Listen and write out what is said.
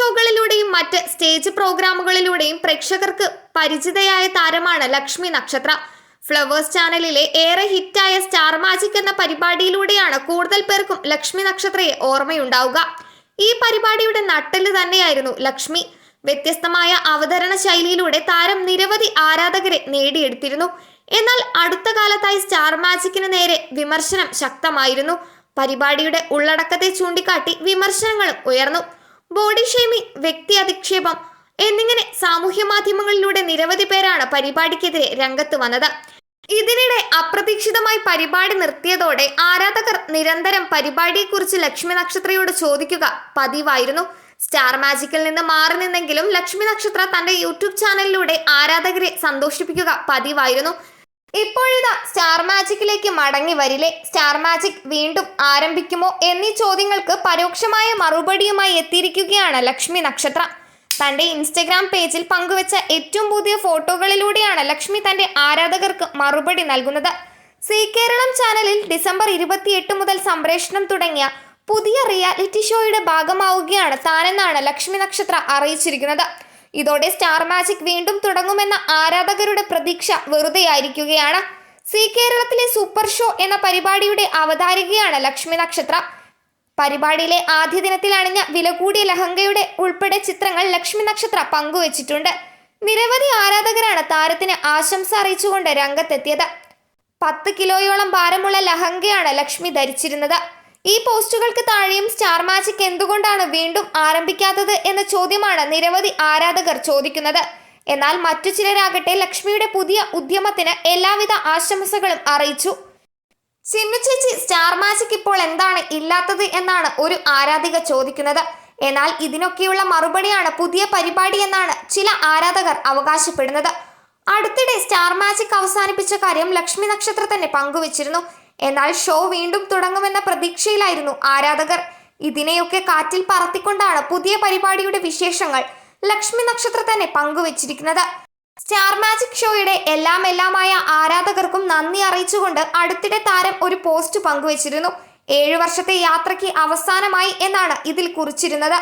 ഷോകളിലൂടെയും മറ്റ് സ്റ്റേജ് പ്രോഗ്രാമുകളിലൂടെയും പ്രേക്ഷകർക്ക് പരിചിതയായ താരമാണ് ലക്ഷ്മി നക്ഷത്ര. ഫ്ലവേഴ്സ് ചാനലിലെ ഏറെ ഹിറ്റായ സ്റ്റാർ മാജിക് എന്ന പരിപാടിയിലൂടെയാണ് കൂടുതൽ പേർക്കും ലക്ഷ്മി നക്ഷത്രയെ ഓർമ്മയുണ്ടാവുക. ഈ പരിപാടിയുടെ നട്ടൽ തന്നെയായിരുന്നു ലക്ഷ്മി. വ്യത്യസ്തമായ അവതരണ ശൈലിയിലൂടെ താരം നിരവധി ആരാധകരെ നേടിയെടുത്തിരുന്നു. എന്നാൽ അടുത്ത കാലത്തായി സ്റ്റാർ മാജിക്കിന് നേരെ വിമർശനം ശക്തമായിരുന്നു. പരിപാടിയുടെ ഉള്ളടക്കത്തെ ചൂണ്ടിക്കാട്ടി വിമർശനങ്ങളും ഉയർന്നു. ബോഡി ഷെയ്മിംഗ് വ്യക്തി അധിക്ഷേപം എന്നിങ്ങനെ സാമൂഹ്യ മാധ്യമങ്ങളിലൂടെ നിരവധി പേരാണ് പരിപാടിക്കെതിരെ രംഗത്ത് വന്നത്. ഇതിനിടെ അപ്രതീക്ഷിതമായി പരിപാടി നിർത്തിയതോടെ ആരാധകർ നിരന്തരം പരിപാടിയെക്കുറിച്ച് ലക്ഷ്മി നക്ഷത്രയോട് ചോദിക്കുക പതിവായിരുന്നു. സ്റ്റാർ മാജിക്കിൽ നിന്ന് മാറി നിന്നെങ്കിലും ലക്ഷ്മി നക്ഷത്ര തന്റെ യൂട്യൂബ് ചാനലിലൂടെ ആരാധകരെ സന്തോഷിപ്പിക്കുക പതിവായിരുന്നു. ഇപ്പോഴിതാ സ്റ്റാർ മാജിക്കിലേക്ക് മടങ്ങി വരില്ലേ? സ്റ്റാർ മാജിക് വീണ്ടും ആരംഭിക്കുമോ എന്നീ ചോദ്യങ്ങൾക്ക് പരോക്ഷമായ മറുപടിയുമായി എത്തിയിരിക്കുകയാണ് ലക്ഷ്മി നക്ഷത്ര. തന്റെ ഇൻസ്റ്റഗ്രാം പേജിൽ പങ്കുവച്ച ഏറ്റവും പുതിയ ഫോട്ടോകളിലൂടെയാണ് ലക്ഷ്മി തന്റെ ആരാധകർക്ക് മറുപടി നൽകുന്നത്. സി കേരളം ചാനലിൽ ഡിസംബർ ഇരുപത്തിയെട്ട് മുതൽ സംപ്രേഷണം തുടങ്ങിയ പുതിയ റിയാലിറ്റി ഷോയുടെ ഭാഗമാവുകയാണ് താനെന്നാണ് ലക്ഷ്മി നക്ഷത്ര അറിയിച്ചിരിക്കുന്നത്. ഇതോടെ സ്റ്റാർ മാജിക് വീണ്ടും തുടങ്ങുമെന്ന ആരാധകരുടെ പ്രതീക്ഷ വെറുതെയായിരിക്കുകയാണ്. സി കേരളത്തിലെ സൂപ്പർ ഷോ എന്ന പരിപാടിയുടെ അവതാരികയാണ് ലക്ഷ്മി നക്ഷത്ര. പരിപാടിയിലെ ആദ്യ ദിനത്തിൽ അണിഞ്ഞ വില കൂടിയ ലഹങ്കയുടെ ഉൾപ്പെടെ ചിത്രങ്ങൾ ലക്ഷ്മി നക്ഷത്ര പങ്കുവച്ചിട്ടുണ്ട്. നിരവധി ആരാധകരാണ് താരത്തിന് ആശംസ അറിയിച്ചുകൊണ്ട് രംഗത്തെത്തിയത്. പത്ത് കിലോയോളം ഭാരമുള്ള ലഹങ്കയാണ് ലക്ഷ്മി ധരിച്ചിരുന്നത്. ഈ പോസ്റ്റുകൾക്ക് താഴെയും സ്റ്റാർ മാജിക് എന്തുകൊണ്ടാണ് വീണ്ടും ആരംഭിക്കാത്തത് എന്ന ചോദ്യമാണ് നിരവധി ആരാധകർ ചോദിക്കുന്നത്. എന്നാൽ മറ്റു ചിലരാകട്ടെ ലക്ഷ്മിയുടെ പുതിയ ഉദ്യമത്തിന് എല്ലാവിധ ആശംസകളും അറിയിച്ചു. ചിന്നു ചേച്ചി സ്റ്റാർ മാജിക് ഇപ്പോൾ എന്താണ് ഇല്ലാത്തത് എന്നാണ് ഒരു ആരാധിക ചോദിക്കുന്നത്. എന്നാൽ ഇതിനൊക്കെയുള്ള മറുപടിയാണ് പുതിയ പരിപാടി എന്നാണ് ചില ആരാധകർ അവകാശപ്പെടുന്നത്. അടുത്തിടെ സ്റ്റാർ മാജിക് അവസാനിപ്പിച്ച കാര്യം ലക്ഷ്മി നക്ഷത്ര തന്നെ പങ്കുവച്ചിരുന്നു. എന്നാൽ ഷോ വീണ്ടും തുടങ്ങുമെന്ന പ്രതീക്ഷയിലായിരുന്നു ആരാധകർ. ഇതിനെയൊക്കെ കാറ്റിൽ പറത്തിക്കൊണ്ടാണ് പുതിയ പരിപാടിയുടെ വിശേഷങ്ങൾ ലക്ഷ്മി നക്ഷത്ര തന്നെ പങ്കുവച്ചിരിക്കുന്നത്. സ്റ്റാർ മാജിക് ഷോയുടെ എല്ലാം എല്ലാമായ ആരാധകർക്കും നന്ദി അറിയിച്ചുകൊണ്ട് അടുത്തിടെ താരം ഒരു പോസ്റ്റ് പങ്കുവച്ചിരുന്നു. ഏഴു വർഷത്തെ യാത്രയ്ക്ക് അവസാനമായി എന്നാണ് ഇതിൽ കുറിച്ചിരുന്നത്.